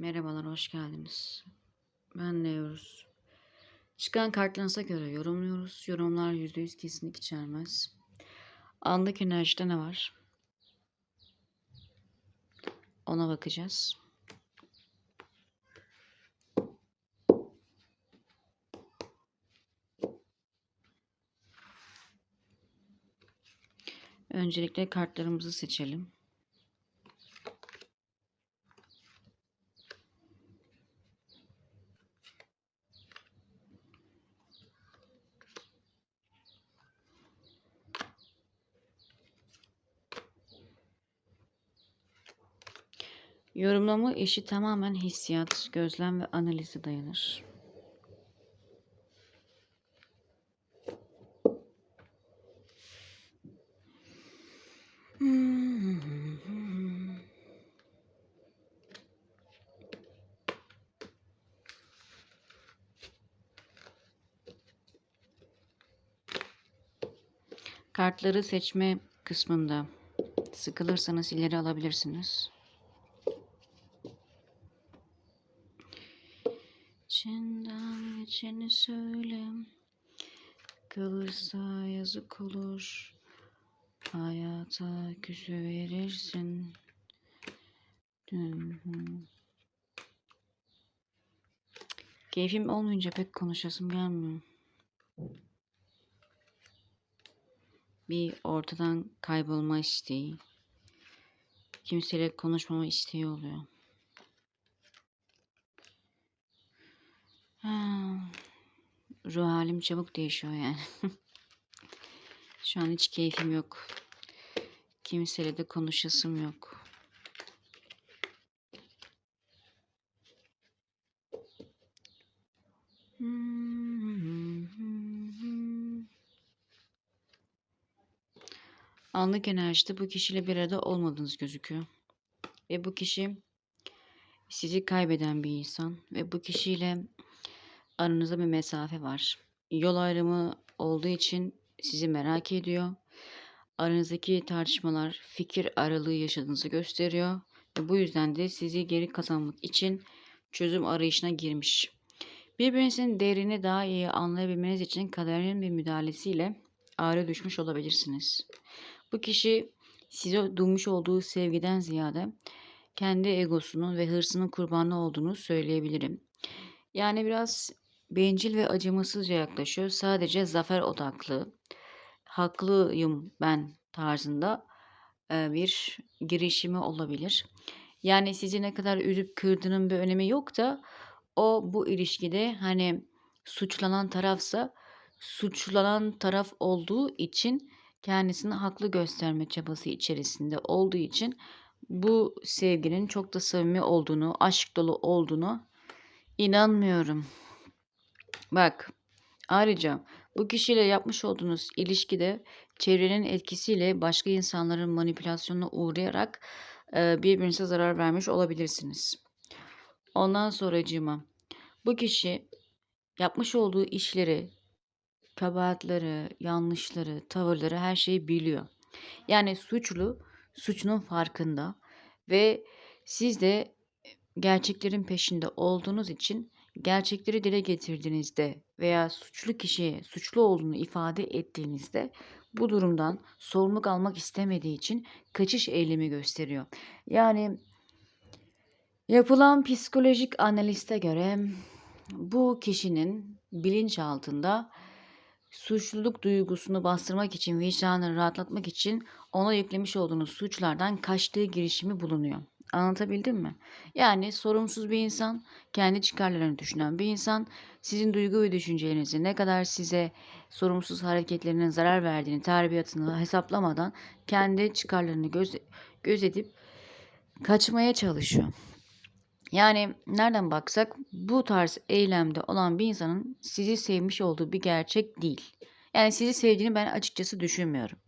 Merhabalar, hoş geldiniz. Ben Nevruz. Çıkan kartlarınıza göre yorumluyoruz. Yorumlar %100 kesinlik içermez. Anlık enerjide ne var? Ona bakacağız. Öncelikle kartlarımızı seçelim. Yorumlama işi tamamen hissiyat, gözlem ve analize dayanır. Kartları seçme kısmında sıkılırsanız ileri alabilirsiniz. Geçeni söyle. Kalırsa yazık olur. Hayata küsü verirsin. Keyfim olmayınca pek konuşasım gelmiyor. Bir ortadan kaybolma isteği. Kimseyle konuşmama isteği oluyor. Ruh halim çabuk değişiyor yani. Şu an hiç keyfim yok. Kimseyle de konuşasım yok. Anlık enerjide bu kişiyle bir arada olmadığınız gözüküyor. Ve bu kişi sizi kaybeden bir insan ve bu kişiyle aranızda bir mesafe var. Yol ayrımı olduğu için sizi merak ediyor. Aranızdaki tartışmalar fikir aralığı yaşadığınızı gösteriyor ve bu yüzden de sizi geri kazanmak için çözüm arayışına girmiş. Birbirinizin değerini daha iyi anlayabilmeniz için kaderin bir müdahalesiyle ağrı düşmüş olabilirsiniz. Bu kişi size duymuş olduğu sevgiden ziyade kendi egosunun ve hırsının kurbanı olduğunu söyleyebilirim. Yani biraz bencil ve acımasızca yaklaşıyor. Sadece zafer odaklı, haklıyım ben tarzında bir girişimi olabilir. Yani sizi ne kadar üzüp kırdığının bir önemi yok da o bu ilişkide hani suçlanan tarafsa suçlanan taraf olduğu için kendisini haklı gösterme çabası içerisinde olduğu için bu sevginin çok da samimi olduğunu, aşk dolu olduğunu inanmıyorum. Bak, ayrıca bu kişiyle yapmış olduğunuz ilişkide çevrenin etkisiyle başka insanların manipülasyonuna uğrayarak e, birbirinize zarar vermiş olabilirsiniz. Ondan sonracığıma bu kişi yapmış olduğu işleri, kabahatleri, yanlışları, tavırları her şeyi biliyor. Yani suçlu suçunun farkında ve siz de gerçeklerin peşinde olduğunuz için gerçekleri dile getirdiğinizde veya suçlu kişiye suçlu olduğunu ifade ettiğinizde bu durumdan sorumluluk almak istemediği için kaçış eylemi gösteriyor. Yani yapılan psikolojik analiste göre bu kişinin bilinç altında suçluluk duygusunu bastırmak için, vicdanını rahatlatmak için ona yüklemiş olduğunuz suçlardan kaçtığı girişimi bulunuyor. Anlatabildim mi? Yani sorumsuz bir insan, kendi çıkarlarını düşünen bir insan, sizin duygu ve düşüncelerinizi ne kadar size sorumsuz hareketlerinin zarar verdiğini, terbiyatını hesaplamadan kendi çıkarlarını göz, gözetip kaçmaya çalışıyor. Yani nereden baksak bu tarz eylemde olan bir insanın sizi sevmiş olduğu bir gerçek değil. Yani sizi sevdiğini ben açıkçası düşünmüyorum.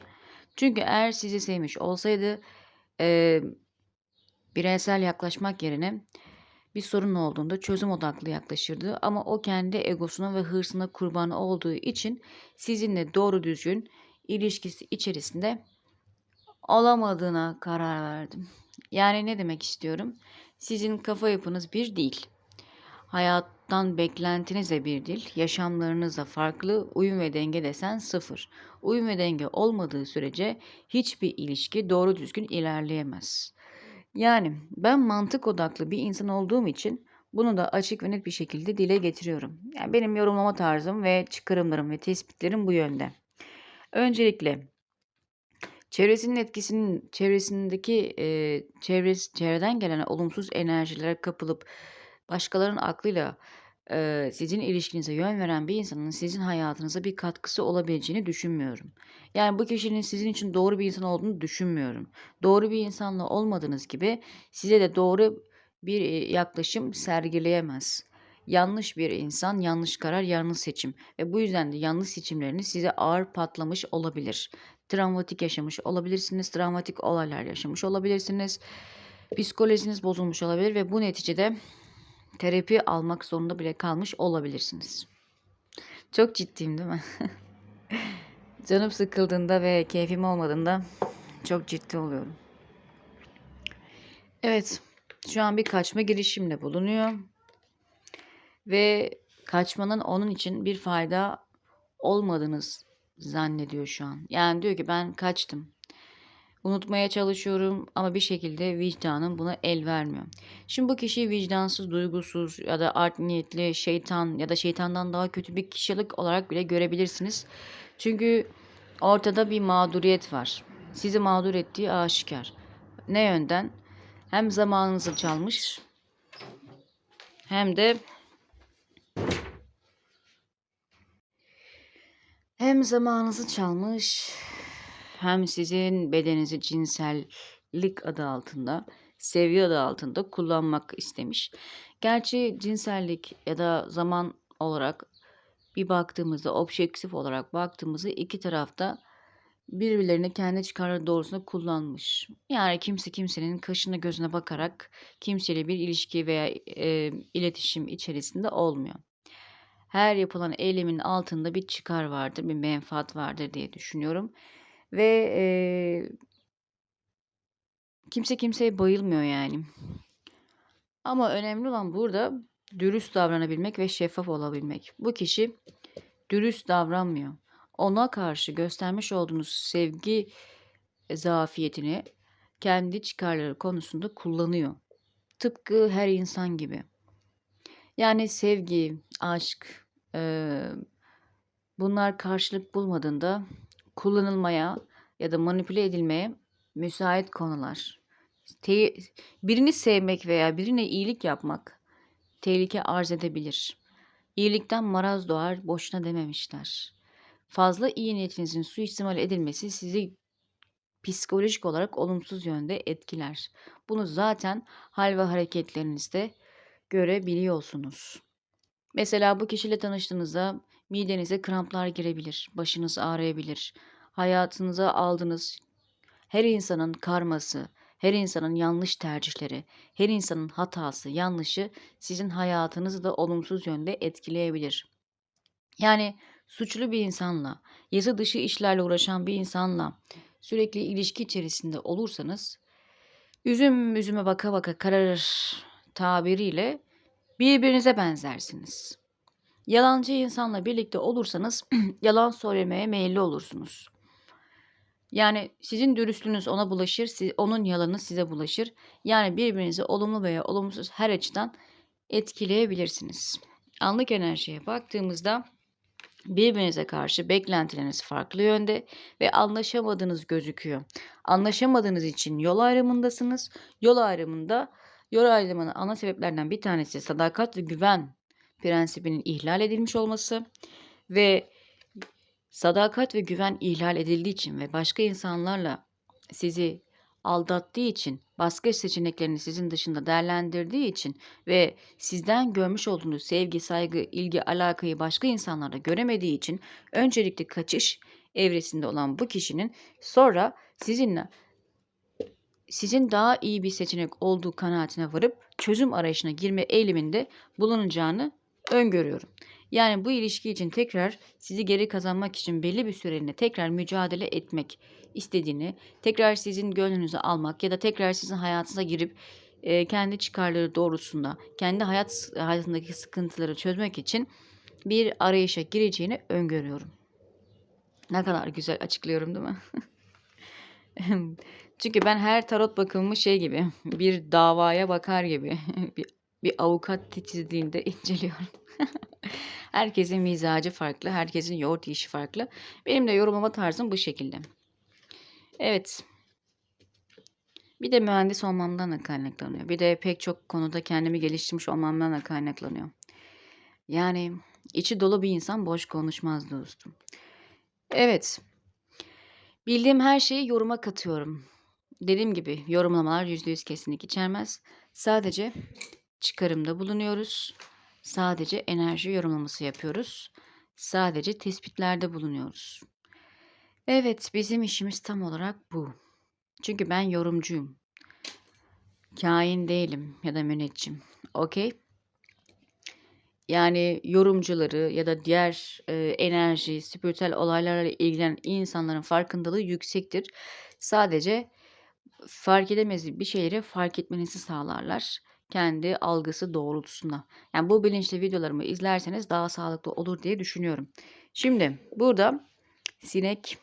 Çünkü eğer sizi sevmiş olsaydı e, bireysel yaklaşmak yerine bir sorun olduğunda çözüm odaklı yaklaşırdı. Ama o kendi egosuna ve hırsına kurbanı olduğu için sizinle doğru düzgün ilişkisi içerisinde olamadığına karar verdim. Yani ne demek istiyorum? Sizin kafa yapınız bir değil. Hayattan beklentiniz de bir değil. Yaşamlarınız da farklı. Uyum ve denge desen sıfır. Uyum ve denge olmadığı sürece hiçbir ilişki doğru düzgün ilerleyemez. Yani ben mantık odaklı bir insan olduğum için bunu da açık ve net bir şekilde dile getiriyorum. Yani benim yorumlama tarzım ve çıkarımlarım ve tespitlerim bu yönde. Öncelikle çevresinin etkisinin çevresindeki e, çevresi, çevreden gelen olumsuz enerjilere kapılıp başkalarının aklıyla e, sizin ilişkinize yön veren bir insanın sizin hayatınıza bir katkısı olabileceğini düşünmüyorum. Yani bu kişinin sizin için doğru bir insan olduğunu düşünmüyorum. Doğru bir insanla olmadığınız gibi size de doğru bir yaklaşım sergileyemez. Yanlış bir insan, yanlış karar, yanlış seçim ve bu yüzden de yanlış seçimleriniz size ağır patlamış olabilir. Travmatik yaşamış olabilirsiniz, travmatik olaylar yaşamış olabilirsiniz. Psikolojiniz bozulmuş olabilir ve bu neticede terapi almak zorunda bile kalmış olabilirsiniz. Çok ciddiyim değil mi? Canım sıkıldığında ve keyfim olmadığında çok ciddi oluyorum. Evet, şu an bir kaçma girişimde bulunuyor. Ve kaçmanın onun için bir fayda olmadığını zannediyor şu an. Yani diyor ki ben kaçtım. Unutmaya çalışıyorum ama bir şekilde vicdanım buna el vermiyor. Şimdi bu kişi vicdansız, duygusuz ya da art niyetli, şeytan ya da şeytandan daha kötü bir kişilik olarak bile görebilirsiniz. Çünkü ortada bir mağduriyet var. Sizi mağdur ettiği aşikar. Ne yönden? Hem zamanınızı çalmış hem de hem zamanınızı çalmış hem sizin bedeninizi cinsellik adı altında, sevgi adı altında kullanmak istemiş. Gerçi cinsellik ya da zaman olarak bir baktığımızda, objektif olarak baktığımızda iki tarafta birbirlerini kendi çıkarları doğrusunda kullanmış. Yani kimse kimsenin kaşına gözüne bakarak kimseyle bir ilişki veya e, iletişim içerisinde olmuyor. Her yapılan eylemin altında bir çıkar vardır, bir menfaat vardır diye düşünüyorum. Ve e, kimse kimseye bayılmıyor yani. Ama önemli olan burada dürüst davranabilmek ve şeffaf olabilmek. Bu kişi dürüst davranmıyor. Ona karşı göstermiş olduğunuz sevgi zafiyetini kendi çıkarları konusunda kullanıyor. Tıpkı her insan gibi. Yani sevgi, aşk, e, bunlar karşılık bulmadığında kullanılmaya ya da manipüle edilmeye müsait konular. Te- birini sevmek veya birine iyilik yapmak tehlike arz edebilir. İyilikten maraz doğar, boşuna dememişler. Fazla iyi niyetinizin suistimal edilmesi sizi psikolojik olarak olumsuz yönde etkiler. Bunu zaten hal ve hareketlerinizde görebiliyorsunuz. Mesela bu kişiyle tanıştığınızda midenize kramplar girebilir, başınız ağrıyabilir. Hayatınıza aldığınız her insanın karması, her insanın yanlış tercihleri, her insanın hatası, yanlışı sizin hayatınızı da olumsuz yönde etkileyebilir. Yani suçlu bir insanla, yasa dışı işlerle uğraşan bir insanla sürekli ilişki içerisinde olursanız üzüm üzüme baka baka kararır tabiriyle birbirinize benzersiniz. Yalancı insanla birlikte olursanız yalan söylemeye meyilli olursunuz. Yani sizin dürüstlüğünüz ona bulaşır, siz, onun yalanı size bulaşır. Yani birbirinizi olumlu veya olumsuz her açıdan etkileyebilirsiniz. Anlık enerjiye baktığımızda birbirinize karşı beklentileriniz farklı yönde ve anlaşamadığınız gözüküyor. Anlaşamadığınız için yol ayrımındasınız. Yol ayrımında yol ayrımının ana sebeplerden bir tanesi sadakat ve güven prensibinin ihlal edilmiş olması ve sadakat ve güven ihlal edildiği için ve başka insanlarla sizi aldattığı için, başka seçeneklerini sizin dışında değerlendirdiği için ve sizden görmüş olduğunuz sevgi, saygı, ilgi, alakayı başka insanlarda göremediği için öncelikle kaçış evresinde olan bu kişinin sonra sizinle sizin daha iyi bir seçenek olduğu kanaatine varıp çözüm arayışına girme eğiliminde bulunacağını öngörüyorum. Yani bu ilişki için tekrar sizi geri kazanmak için belli bir süreliğine tekrar mücadele etmek istediğini, tekrar sizin gönlünüzü almak ya da tekrar sizin hayatınıza girip e, kendi çıkarları doğrusunda, kendi hayat hayatındaki sıkıntıları çözmek için bir arayışa gireceğini öngörüyorum. Ne kadar güzel açıklıyorum değil mi? Çünkü ben her tarot bakımı şey gibi, bir davaya bakar gibi, bir, bir avukat titizliğinde inceliyorum. Herkesin mizacı farklı, herkesin yoğurt yiyişi farklı. Benim de yorumlama tarzım bu şekilde. Evet. Bir de mühendis olmamdan da kaynaklanıyor. Bir de pek çok konuda kendimi geliştirmiş olmamdan da kaynaklanıyor. Yani içi dolu bir insan boş konuşmaz dostum. Evet. Bildiğim her şeyi yoruma katıyorum. Dediğim gibi yorumlamalar %100 kesinlik içermez. Sadece çıkarımda bulunuyoruz. Sadece enerji yorumlaması yapıyoruz. Sadece tespitlerde bulunuyoruz. Evet, bizim işimiz tam olarak bu. Çünkü ben yorumcuyum. Kain değilim ya da müneccim. Okey? Yani yorumcuları ya da diğer e, enerji, spiritüel olaylarla ilgilenen insanların farkındalığı yüksektir. Sadece fark edemez bir şeyleri fark etmenizi sağlarlar. Kendi algısı doğrultusunda. Yani bu bilinçli videolarımı izlerseniz daha sağlıklı olur diye düşünüyorum. Şimdi burada sinek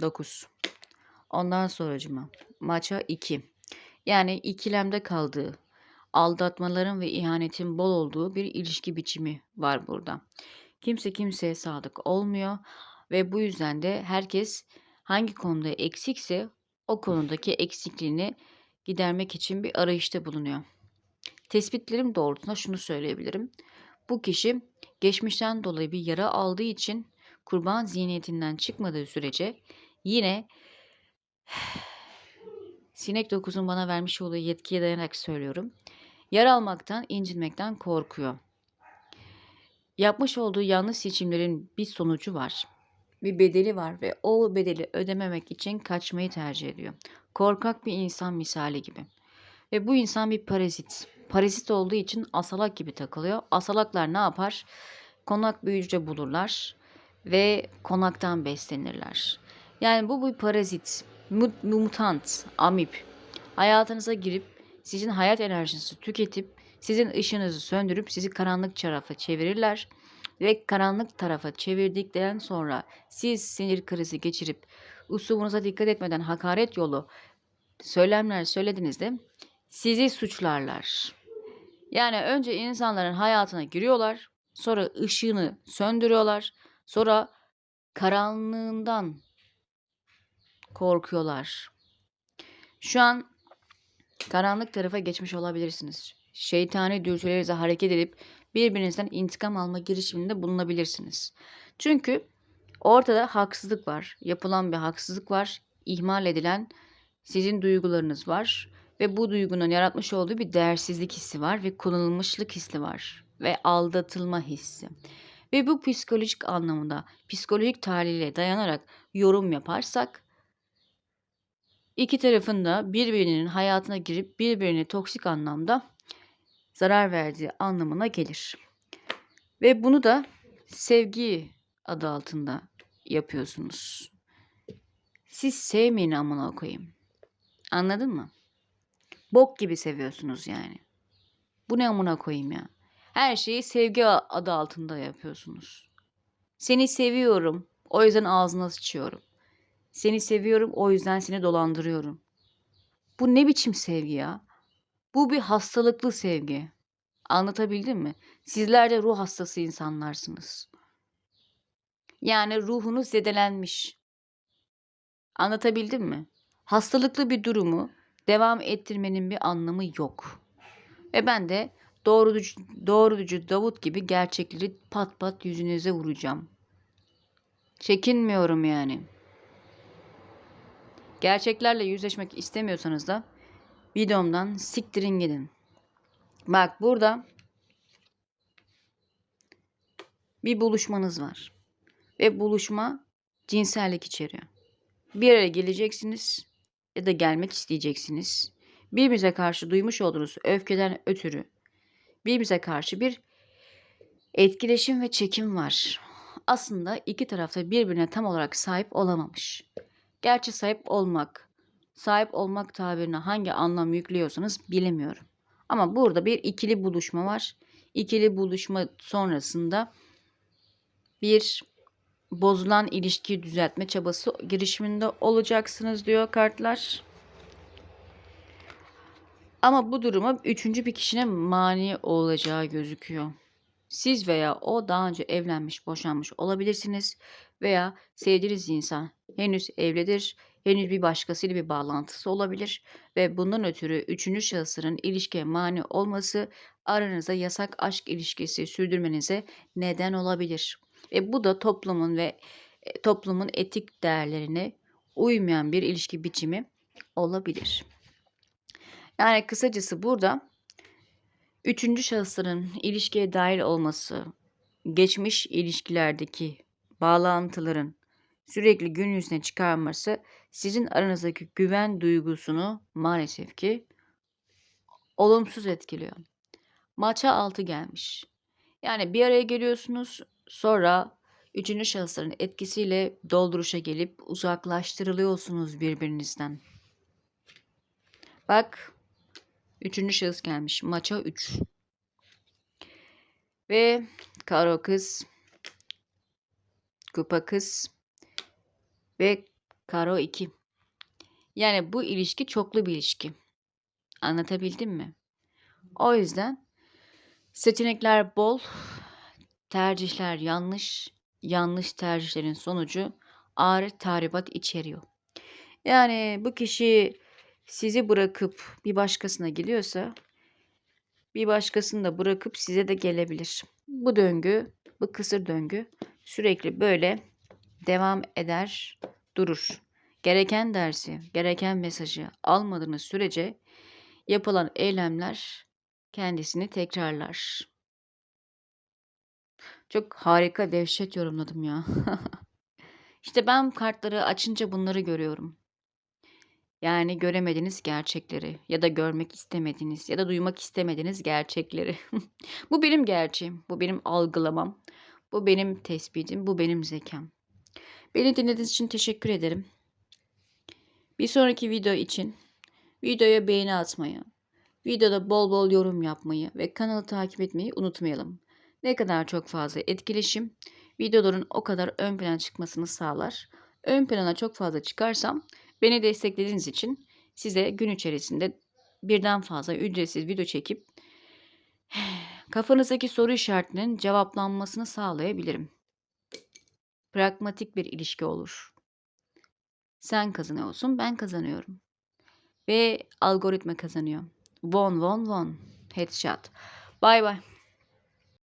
9. Ondan sonracıma maça 2. Yani ikilemde kaldığı, aldatmaların ve ihanetin bol olduğu bir ilişki biçimi var burada. Kimse kimseye sadık olmuyor ve bu yüzden de herkes hangi konuda eksikse o konudaki eksikliğini gidermek için bir arayışta bulunuyor. Tespitlerim doğrultusunda şunu söyleyebilirim. Bu kişi geçmişten dolayı bir yara aldığı için kurban zihniyetinden çıkmadığı sürece yine sinek dokuzun bana vermiş olduğu yetkiye dayanarak söylüyorum. Yara almaktan, incinmekten korkuyor. Yapmış olduğu yanlış seçimlerin bir sonucu var. Bir bedeli var ve o bedeli ödememek için kaçmayı tercih ediyor. Korkak bir insan misali gibi. Ve bu insan bir parazit. Parazit olduğu için asalak gibi takılıyor. Asalaklar ne yapar? Konak büyücü bulurlar ve konaktan beslenirler. Yani bu bir parazit, mut- mutant, amip. Hayatınıza girip sizin hayat enerjinizi tüketip sizin ışığınızı söndürüp sizi karanlık tarafa çevirirler. Ve karanlık tarafa çevirdikten sonra siz sinir krizi geçirip uslubunuza dikkat etmeden hakaret yolu söylemler söylediğinizde sizi suçlarlar. Yani önce insanların hayatına giriyorlar, sonra ışığını söndürüyorlar, sonra karanlığından korkuyorlar. Şu an karanlık tarafa geçmiş olabilirsiniz. Şeytani dürtülerinize hareket edip birbirinizden intikam alma girişiminde bulunabilirsiniz. Çünkü ortada haksızlık var. Yapılan bir haksızlık var. ihmal edilen sizin duygularınız var ve bu duygunun yaratmış olduğu bir değersizlik hissi var ve kullanılmışlık hissi var ve aldatılma hissi. Ve bu psikolojik anlamında psikolojik tahlile dayanarak yorum yaparsak iki tarafın da birbirinin hayatına girip birbirine toksik anlamda zarar verdiği anlamına gelir. Ve bunu da sevgi adı altında yapıyorsunuz. Siz sevmeyin amına koyayım. Anladın mı? Bok gibi seviyorsunuz yani. Bu ne amına koyayım ya? Her şeyi sevgi adı altında yapıyorsunuz. Seni seviyorum. O yüzden ağzına sıçıyorum. Seni seviyorum. O yüzden seni dolandırıyorum. Bu ne biçim sevgi ya? Bu bir hastalıklı sevgi. Anlatabildim mi? Sizler de ruh hastası insanlarsınız. Yani ruhunuz zedelenmiş. Anlatabildim mi? Hastalıklı bir durumu devam ettirmenin bir anlamı yok. Ve ben de doğrucu, doğrucu Davut gibi gerçekleri pat pat yüzünüze vuracağım. Çekinmiyorum yani. Gerçeklerle yüzleşmek istemiyorsanız da videomdan siktirin gidin. Bak burada bir buluşmanız var. Ve buluşma cinsellik içeriyor. Bir araya geleceksiniz ya da gelmek isteyeceksiniz. Birbirinize karşı duymuş olduğunuz öfkeden ötürü birbirinize karşı bir etkileşim ve çekim var. Aslında iki tarafta birbirine tam olarak sahip olamamış. Gerçi sahip olmak sahip olmak tabirine hangi anlam yüklüyorsanız bilemiyorum. Ama burada bir ikili buluşma var. İkili buluşma sonrasında bir bozulan ilişkiyi düzeltme çabası girişiminde olacaksınız diyor kartlar. Ama bu duruma üçüncü bir kişinin mani olacağı gözüküyor. Siz veya o daha önce evlenmiş, boşanmış olabilirsiniz veya sevdiğiniz insan henüz evlidir, henüz bir başkasıyla bir bağlantısı olabilir ve bundan ötürü üçüncü şahısların ilişkiye mani olması aranızda yasak aşk ilişkisi sürdürmenize neden olabilir. Ve bu da toplumun ve e, toplumun etik değerlerine uymayan bir ilişki biçimi olabilir. Yani kısacası burada üçüncü şahısların ilişkiye dahil olması, geçmiş ilişkilerdeki bağlantıların sürekli gün yüzüne çıkarması sizin aranızdaki güven duygusunu maalesef ki olumsuz etkiliyor. Maça altı gelmiş. Yani bir araya geliyorsunuz sonra üçüncü şahısların etkisiyle dolduruşa gelip uzaklaştırılıyorsunuz birbirinizden. Bak Üçüncü şahıs gelmiş. Maça 3. Ve karo kız, kupa kız ve karo 2. Yani bu ilişki çoklu bir ilişki. Anlatabildim mi? O yüzden seçenekler bol, tercihler yanlış, yanlış tercihlerin sonucu ağır tahribat içeriyor. Yani bu kişi sizi bırakıp bir başkasına gidiyorsa bir başkasını da bırakıp size de gelebilir. Bu döngü, bu kısır döngü sürekli böyle devam eder, durur. Gereken dersi, gereken mesajı almadığınız sürece yapılan eylemler kendisini tekrarlar. Çok harika, dehşet yorumladım ya. İşte ben kartları açınca bunları görüyorum. Yani göremediğiniz gerçekleri ya da görmek istemediğiniz ya da duymak istemediğiniz gerçekleri. bu benim gerçeğim, bu benim algılamam, bu benim tespitim, bu benim zekam. Beni dinlediğiniz için teşekkür ederim. Bir sonraki video için videoya beğeni atmayı, videoda bol bol yorum yapmayı ve kanalı takip etmeyi unutmayalım. Ne kadar çok fazla etkileşim videoların o kadar ön plana çıkmasını sağlar. Ön plana çok fazla çıkarsam Beni desteklediğiniz için size gün içerisinde birden fazla ücretsiz video çekip kafanızdaki soru işaretinin cevaplanmasını sağlayabilirim. Pragmatik bir ilişki olur. Sen kazanıyorsun, ben kazanıyorum. Ve algoritma kazanıyor. Won, won, won. Headshot. Bye bye.